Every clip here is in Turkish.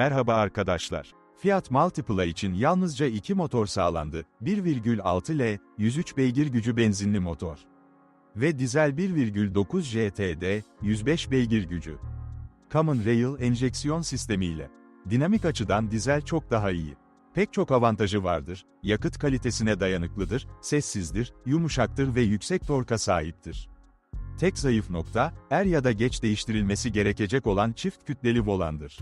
Merhaba arkadaşlar. Fiat Multipla için yalnızca iki motor sağlandı. 1,6L, 103 beygir gücü benzinli motor. Ve dizel 1,9 JTD, 105 beygir gücü. Common Rail enjeksiyon sistemiyle. Dinamik açıdan dizel çok daha iyi. Pek çok avantajı vardır, yakıt kalitesine dayanıklıdır, sessizdir, yumuşaktır ve yüksek torka sahiptir. Tek zayıf nokta, er ya da geç değiştirilmesi gerekecek olan çift kütleli volandır.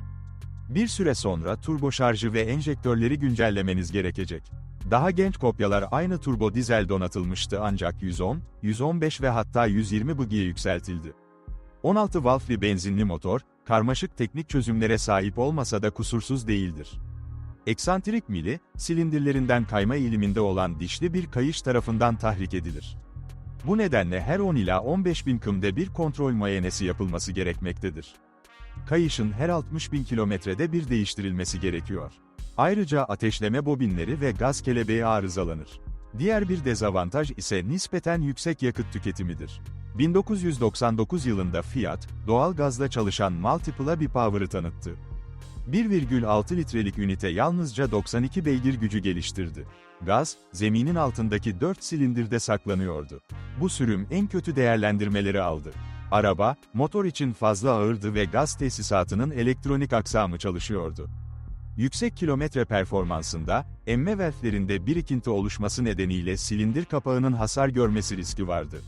Bir süre sonra turbo şarjı ve enjektörleri güncellemeniz gerekecek. Daha genç kopyalar aynı turbo dizel donatılmıştı ancak 110, 115 ve hatta 120 bıgiye yükseltildi. 16 valfli benzinli motor, karmaşık teknik çözümlere sahip olmasa da kusursuz değildir. Eksantrik mili, silindirlerinden kayma eğiliminde olan dişli bir kayış tarafından tahrik edilir. Bu nedenle her 10 ila 15 bin kımda bir kontrol muayenesi yapılması gerekmektedir. Kayışın her 60 bin kilometrede bir değiştirilmesi gerekiyor. Ayrıca ateşleme bobinleri ve gaz kelebeği arızalanır. Diğer bir dezavantaj ise nispeten yüksek yakıt tüketimidir. 1999 yılında Fiat, doğal gazla çalışan Multipla B-Power'ı tanıttı. 1,6 litrelik ünite yalnızca 92 beygir gücü geliştirdi. Gaz, zeminin altındaki 4 silindirde saklanıyordu. Bu sürüm en kötü değerlendirmeleri aldı. Araba, motor için fazla ağırdı ve gaz tesisatının elektronik aksamı çalışıyordu. Yüksek kilometre performansında, emme valflerinde birikinti oluşması nedeniyle silindir kapağının hasar görmesi riski vardı.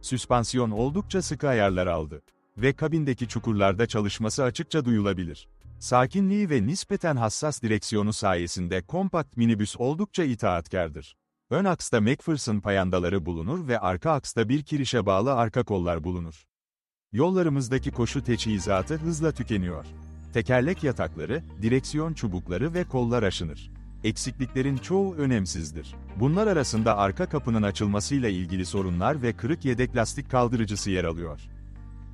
Süspansiyon oldukça sıkı ayarlar aldı ve kabindeki çukurlarda çalışması açıkça duyulabilir. Sakinliği ve nispeten hassas direksiyonu sayesinde kompakt minibüs oldukça itaatkardır. Ön aksta McPherson payandaları bulunur ve arka aksta bir kirişe bağlı arka kollar bulunur. Yollarımızdaki koşu teçhizatı hızla tükeniyor. Tekerlek yatakları, direksiyon çubukları ve kollar aşınır. Eksikliklerin çoğu önemsizdir. Bunlar arasında arka kapının açılmasıyla ilgili sorunlar ve kırık yedek lastik kaldırıcısı yer alıyor.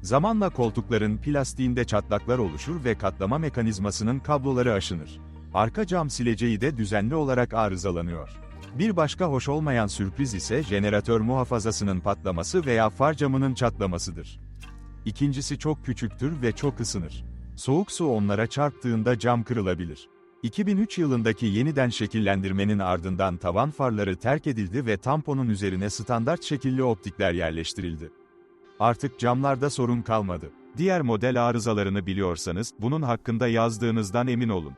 Zamanla koltukların plastiğinde çatlaklar oluşur ve katlama mekanizmasının kabloları aşınır. Arka cam sileceği de düzenli olarak arızalanıyor. Bir başka hoş olmayan sürpriz ise jeneratör muhafazasının patlaması veya far camının çatlamasıdır. İkincisi çok küçüktür ve çok ısınır. Soğuk su onlara çarptığında cam kırılabilir. 2003 yılındaki yeniden şekillendirmenin ardından tavan farları terk edildi ve tamponun üzerine standart şekilli optikler yerleştirildi. Artık camlarda sorun kalmadı. Diğer model arızalarını biliyorsanız, bunun hakkında yazdığınızdan emin olun.